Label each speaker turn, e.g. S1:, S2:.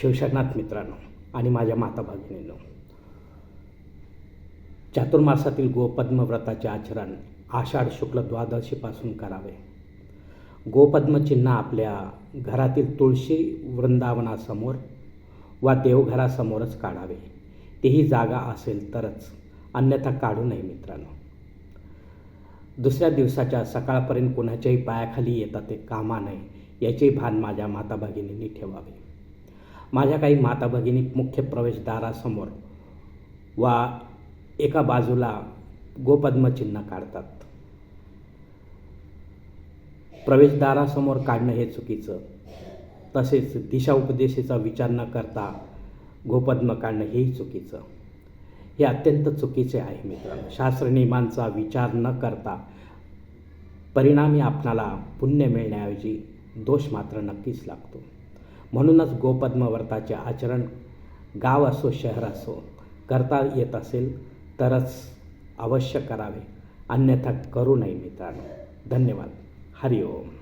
S1: शिवशरणात मित्रांनो आणि माझ्या माता भगिनींनो. चातुर्मासातील गोपद्मव्रताचे आचरण आषाढ शुक्ल द्वादशीपासून करावे. गोपद्मचिन्ह आपल्या घरातील तुळशी वृंदावनासमोर वा देवघरासमोरच काढावे. तेही जागा असेल तरच अन्यथा काढू नये मित्रांनो. दुसऱ्या दिवसाच्या सकाळपर्यंत कोणाच्याही पायाखाली येता ते कामा नये याचे भान माझ्या माता भगिनींनी ठेवावे. माझ्या काही माता भगिनी मुख्य प्रवेशद्वारासमोर वा एका बाजूला गोपद्मचिन्ह काढतात. प्रवेशद्वारासमोर काढणं हे चुकीचं. तसेच दिशा उपदेशाचा विचार न करता गोपद्म काढणं हेही चुकीचं. हे अत्यंत चुकीचे आहे मित्रांनो. शास्त्र नियमांचा विचार न करता परिणामी आपणाला पुण्य मिळण्याऐवजी दोष मात्र नक्कीच लागतो. म्हणूनच गोपद्मव्रताचे आचरण गाव असो शहर असो करता येत असेल तरच अवश्य करावे. अन्यथा करू नये मित्रांनो. धन्यवाद. हरिओम.